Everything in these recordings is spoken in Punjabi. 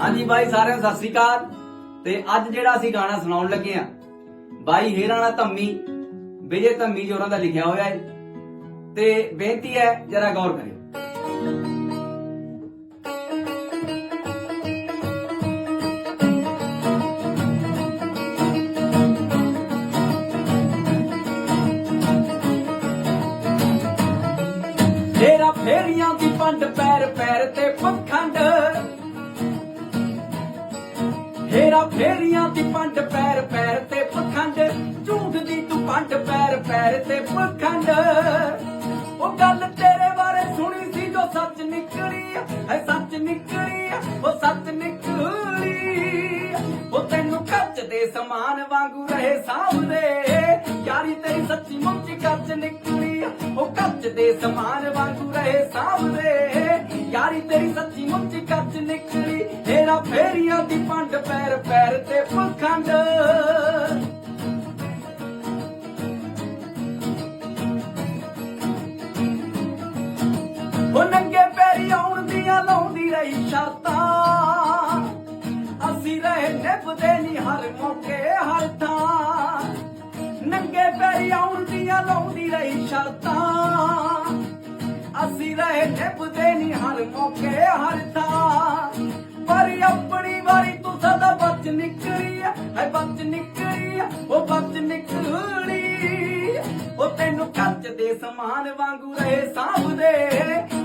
ਹਾਂਜੀ ਬਾਈ, ਸਾਰਿਆਂ ਸਤਿ ਸ੍ਰੀ ਅਕਾਲ। ਤੇ ਅੱਜ ਜਿਹੜਾ ਅਸੀਂ ਗਾਣਾ ਸੁਣਾਉਣ ਲੱਗੇ ਆ ਬਾਈ ਹੀਰਾਣਾ ਧੰਮੀ, ਵਿਜੇ ਧੰਮੀ ਜੀ ਦਾ ਲਿਖਿਆ ਹੋਇਆ ਹੈ। ਤੇ ਬੇਨਤੀ ਹੈ, ਜਰਾ ਗੌਰ ਕਰਿਓ। ਤੇਰਾ ਫੇਰੀਆਂ ਦੀ ਪੰਡ ਪੈਰ ਪੈਰ ਤੇ ਪਖੰਡ ਫੇਰੀਆਂ ਦੀ ਪੰਡ ਪੈਰ ਪੈਰ ਤੇ ਪਖੰਡ ਝੂਠ ਦੀ ਤੂੰ ਪੰਡ ਪੈਰ ਪੈਰ ਤੇ ਪਖੰਡ। ਉਹ ਗੱਲ ਤੇਰੇ ਬਾਰੇ ਸੁਣੀ ਸੀ ਜੋ ਸੱਚ ਨਿਕਲੀ ਆ, ਸੱਚ ਨਿਕਲੀ ਉਹ ਸੱਚ ਨਿਕਲੀ ਉਹ ਤੈਨੂੰ ਕੱਚ ਦੇ ਸਮਾਨ ਵਾਂਗੂ ਰਹੇ ਸਾਹਮਣੇ। ਯਾਰੀ ਤੇਰੀ ਸੱਚੀ ਮੁੱਚੀ ਕੱਚ ਨਿਕਲੀ ਉਹ ਕੱਚ ਦੇ ਸਮਾਨ ਵਾਂਗੂ ਰਹੇ ਸਾਹਮਣੇ। ਯਾਰੀ ਤੇਰੀ ਸੱਚੀ ਮੁੱਚੀ ਕੱਚ ਨਿਕਲੀ ਤੇਰਾ ਫੇਰੀਆਂ ਦੀ ਪੰਡ ਪੈਰ ਪੈਰ ਤੇ ਪਖੰਡ। ਉਹ ਨੰਗੇ ਪੈਰੀ ਆਉਣ ਦੀਆਂ ਲਾਉਂਦੀ ਰਹੀ ਸ਼ਰਤਾਂ। ਅਸੀਂ ਰਹੇ ਨਿਭਦੇ ਨਹੀਂ ਹਰ ਮੌਕੇ ਹਰ ਥਾਂ। ਨੰਗੇ ਪੈਰੀ ਆਉਣ ਦੀਆਂ ਲਾਉਂਦੀ ਰਹੀ ਸ਼ਰਤਾਂ। ਅਸੀਂ ਰਹੇ ਨਿਭਦੇ ਨਹੀਂ ਹਰ ਮੌਕੇ ਹਰ ਹੈ ਨਿਕਲੀ, ਉਹ ਬਚ ਨਿਕਲੀ। ਉਹ ਤੈਨੂੰ ਕੱਚ ਦੇ ਸਮਾਨ ਵਾਂਗੂ ਰਹੇ ਸਾਹਮਣੇ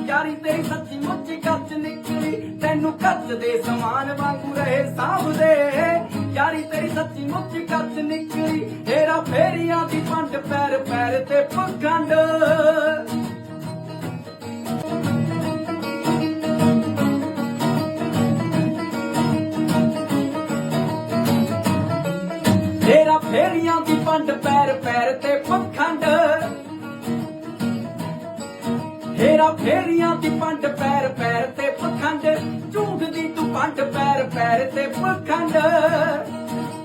ਯਾਰੀ ਤੇਰੀ ਸੱਚੀ ਮੁੱਚੀ ਕੱਚ ਨਿਕਲੀ, ਤੈਨੂੰ ਕੱਚ ਦੇ ਸਮਾਨ ਵਾਂਗੂ ਰਹੇ ਸਾਹਮਣੇ ਯਾਰੀ ਤੇਰੀ ਸੱਚੀ ਮੁੱਚੀ ਕੱਚ ਨਿਕਲੀ ਤੇਰਾ ਫੇਰੀਆਂ ਦੀ ਪੰਡ ਪੈਰ ਪੈਰ ਤੇ ਪਖੰਡ ਫੇਰੀਆਂ ਦੀ ਪੰਡ ਪੈਰ ਪੈਰ ਤੇ ਪਖੰਡ। ਤੇਰਾ ਫੇਰੀਆਂ ਦੀ ਪੰਡ ਪੈਰ ਪੈਰ ਤੇ ਪਖੰਡ। ਝੂਠ ਤੂੰ ਪੰਡ ਪੈਰ ਪੈਰ ਤੇ ਪਖੰਡ।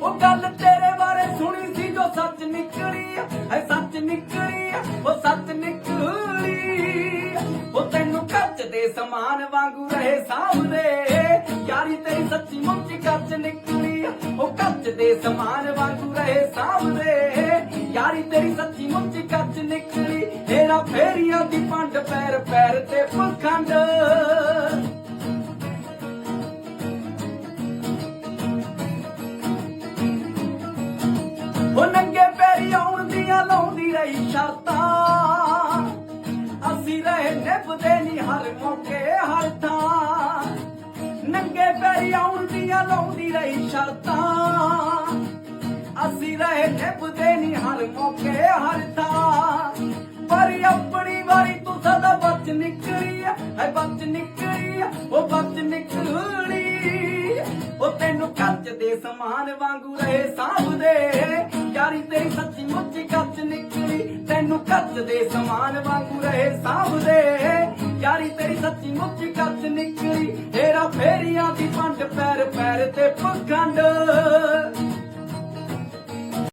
ਉਹ ਗੱਲ ਤੇਰੇ ਬਾਰੇ ਸੁਣੀ ਸੀ ਜੋ ਸੱਚ ਨਿਕਲੀ ਆ, ਸੱਚ ਨਿਕਲੀ ਉਹ ਸੱਚ ਨਿਕਲੀ ਉਹ ਤੈਨੂੰ ਕੱਚ ਦੇ ਸਮਾਨ ਵਾਂਗੂ ਰਹੇ ਸਾਹਮਣੇ। ਯਾਰੀ ਤੇਰੀ ਸੱਚੀ ਮੁੱਚੀ ਕੱਚ ਨਿਕਲੀ। ਉਹ ਕੱਚ ਦੇ ਸਮਾਨ ਵਾਂਗੂ ਰਹੇ ਸਾਹਮਣੇ। ਯਾਰੀ ਤੇਰੀ ਸੱਚੀ ਮੁੱਚੀ ਕੱਚ ਨਿਕਲੀ। ਤੇਰਾ ਫੇਰੀਆਂ ਦੀ ਪੰਡ ਪੈਰ ਪੈਰ ਤੇ ਪਖੰਡ। ਉਹ ਨੰਗੇ ਪੈਰੀ ਆਉਣ ਦੀਆਂ ਲਾਉਂਦੀ ਰਹੀ ਸ਼ਰਤਾਂ। ਅਸੀਂ ਰਹੇ ਨਿਭਦੇ ਨਹੀਂ ਹਰ ਮੌਕੇ ਹਰ ਥਾਂ। ਨੰਗੇ ਪੈਰੀ ਆਉਣ ਲਾਉਂਦੀ ਰਹੀ ਸ਼ਰਤਾਂ। ਅਸੀਂ ਰਹੇ ਨਿਭਦੇ ਨਹੀਂ ਹਰ ਮੌਕੇ ਹਰ ਥਾਂ। ਪਰ ਆਪਣੀ ਵਾਰੀ ਤੂੰ ਸਦਾ ਬਚ ਨਿਕਲੀ ਆ, ਬਚ ਨਿਕਲੀ ਉਹ ਬਚ ਨਿਕਲੀ। ਉਹ ਤੈਨੂੰ ਕੱਚ ਦੇ ਸਮਾਨ ਵਾਂਗੂ ਰਹੇ ਸਾਹਮਣੇ ਯਾਰੀ ਤੇਰੀ ਸੱਚੀ ਮੁੱਚੀ ਕੱਚ ਨਿਕਲੀ ਤੈਨੂੰ ਕੱਚ ਦੇ ਸਮਾਨ ਵਾਂਗੂ ਰਹੇ ਸਾਹਮਣੇ ਯਾਰੀ ਤੇਰੀ ਸੱਚੀ ਮੁੱਚੀ ਕੱਚ ਨਿਕਲੀ। ਤੇਰਾ ਫੇਰੀਆਂ ਦੀ ਪੰਡ ਪੈਰ ਪੈਰ ਤੇ ਪਖੰਡ